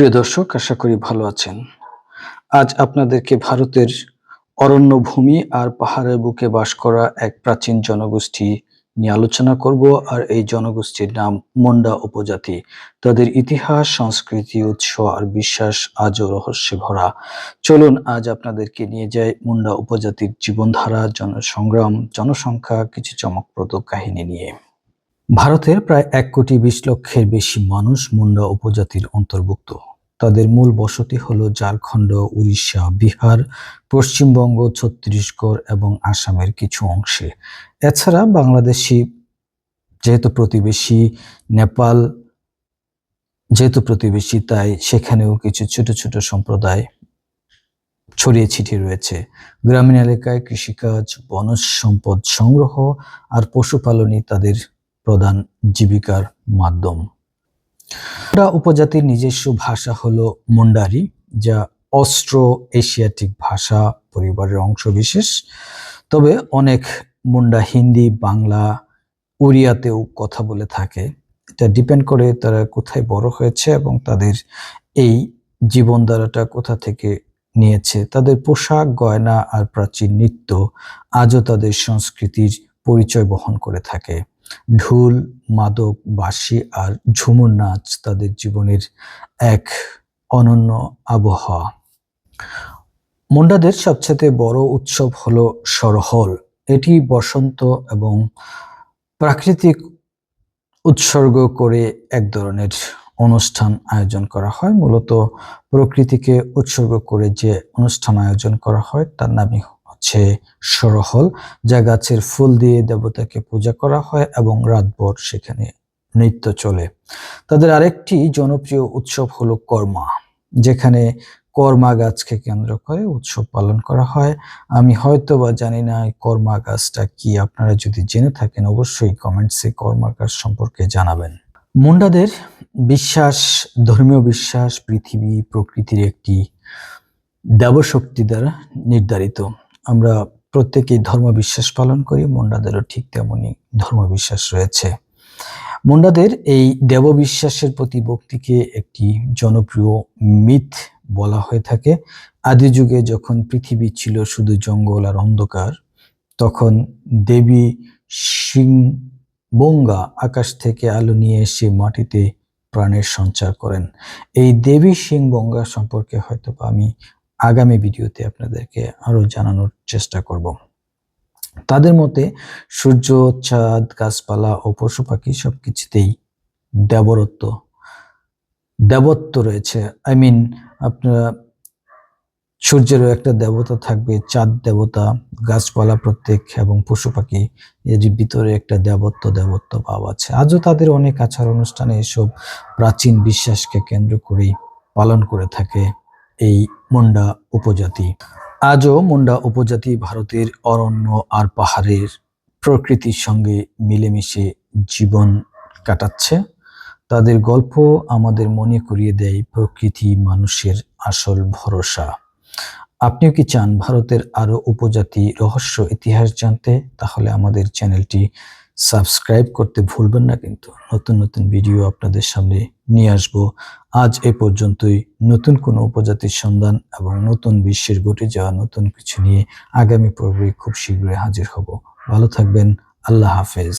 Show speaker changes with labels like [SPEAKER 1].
[SPEAKER 1] প্রিয় দর্শক, আশা করি ভালো আছেন। আজ আপনাদেরকে ভারতের অরণ্য ভূমি আর পাহাড়ের বুকে বাস করা এক প্রাচীন জনগোষ্ঠী নিয়ে আলোচনা করব, আর এই জনগোষ্ঠীর নাম মুন্ডা উপজাতি। তাদের ইতিহাস, সংস্কৃতি, উৎস আর বিশ্বাস আজও রহস্যে ভরা চলুন আজ আপনাদেরকে নিয়ে যাই মুন্ডা উপজাতির জীবনধারা, জনসংগ্রাম, জনসংখ্যা, কিছু চমকপ্রদ কাহিনী নিয়ে। ভারতের প্রায় এক কোটি বিশ লক্ষের বেশি মানুষ মুন্ডা উপজাতির অন্তর্ভুক্ত। তাদের মূল বসতি হল ঝাড়খণ্ড, উড়িষ্যা, বিহার, পশ্চিমবঙ্গ, ছত্তিশগড় এবং আসামের কিছু অংশে। এছাড়া বাংলাদেশি যেহেতু প্রতিবেশী নেপাল যেহেতু প্রতিবেশী, তাই সেখানেও কিছু ছোট ছোট সম্প্রদায় ছড়িয়ে ছিটিয়ে রয়েছে। গ্রামীণ এলাকায় কৃষিকাজ, বনজ সম্পদ সংগ্রহ আর পশুপালনই তাদের প্রধান জীবিকার মাধ্যম। মুন্ডা উপজাতির নিজস্ব ভাষা হলো মুন্ডারি, যা অস্ট্রো এশিয়াটিক ভাষা পরিবারের অংশবিশেষ তবে অনেক মুন্ডা হিন্দি, বাংলা, উড়িয়াতেও কথা বলে থাকে। এটা ডিপেন্ড করে তারা কোথায় বড় হয়েছে এবং তাদের এই জীবনধারাটা কোথা থেকে নিয়েছে। তাদের পোশাক, গয়না আর প্রাচীন নৃত্য আজও তাদের সংস্কৃতির পরিচয় বহন করে থাকে। ঢোল, মাদক, বাঁশি আর ঝুমুর নাচ তাদের জীবনের এক অনন্য আবহাওয়া। মুন্ডাদের সবচেয়ে বড় উৎসব হলো সরহল। এটি বসন্ত এবং প্রাকৃতিক উৎসর্গ করে এক ধরনের অনুষ্ঠান আয়োজন করা হয়। মূলত প্রকৃতিকে উৎসর্গ করে যে অনুষ্ঠান আয়োজন করা হয় তার নামই হচ্ছে সরহল, যা গাছের ফুল দিয়ে দেবতাকে পূজা করা হয় এবং রাতভর সেখানে নৃত্য চলে। তাদের আরেকটি জনপ্রিয় উৎসব হলো কর্মা, যেখানে কর্মা গাছকে কেন্দ্র করে উৎসব পালন করা হয়। আমি হয়তো বা জানি না কর্মা গাছটা কি, আপনারা যদি জেনে থাকেন অবশ্যই কমেন্টসে কর্মা গাছ সম্পর্কে জানাবেন। মুন্ডাদের বিশ্বাস, ধর্মীয় বিশ্বাস, পৃথিবী প্রকৃতির একটি দেবশক্তি দ্বারা নির্ধারিত। আমরা প্রত্যেকেই ধর্ম বিশ্বাস পালন করি, মুন্ডাদেরও ঠিক তেমনই ধর্ম বিশ্বাস রয়েছে। মুন্ডাদের এই দেব বিশ্বাসের প্রতি ভক্তিকে একটি জনপ্রিয় মিথ বলা হয়ে থাকে। আদি যুগে যখন পৃথিবী ছিল শুধু জঙ্গল আর অন্ধকার, তখন দেবী সিংবঙ্গা আকাশ থেকে আলো নিয়ে এসে মাটিতে প্রাণের সঞ্চার করেন। এই দেবী সিং সিংবঙ্গা সম্পর্কে হয়তো আমি আগামী ভিডিওতে আপনাদেরকে আরও জানানোর চেষ্টা করব। তাদের মতে, সূর্য চাঁদ গাছপালা ও পশু পাখি সবকিছুতেই দেবরত্ব, দেবত্ব রয়েছে। আই মিন আপনারা, সূর্যেরও একটা দেবতা থাকবে, চাঁদ দেবতা, গাছপালা প্রত্যেক এবং পশু পাখি, এর ভিতরে একটা দেবত্ব দেবত্ব ভাব আছে। আজও তাদের অনেক আচার অনুষ্ঠানে এসব প্রাচীন বিশ্বাসকে কেন্দ্র করেই পালন করে থাকে। এই মুন্ডা উপজাতি। আজও মুন্ডা উপজাতি ভারতের অরণ্য আর পাহাড়ের প্রকৃতির সঙ্গে মিলেমিশে জীবন কাটাচ্ছে। তাদের গল্প আমাদের মনে করিয়ে দেয় প্রকৃতি মানুষের আসল ভরসা। আপনিও কি চান ভারতের আরও উপজাতি রহস্য, ইতিহাস জানতে? তাহলে আমাদের চ্যানেলটি সাবস্ক্রাইব করতে ভুলবেন না কিন্তু নতুন নতুন ভিডিও আপনাদের সামনে নিয়ে আসব। আজ এ পর্যন্তই। নতুন কোনো উপজাতির সন্ধান এবং নতুন বিশ্বের ঘটে যাওয়া নতুন কিছু নিয়ে আগামী পর্বে খুব শীঘ্রই হাজির হব। ভালো থাকবেন। আল্লাহ হাফেজ।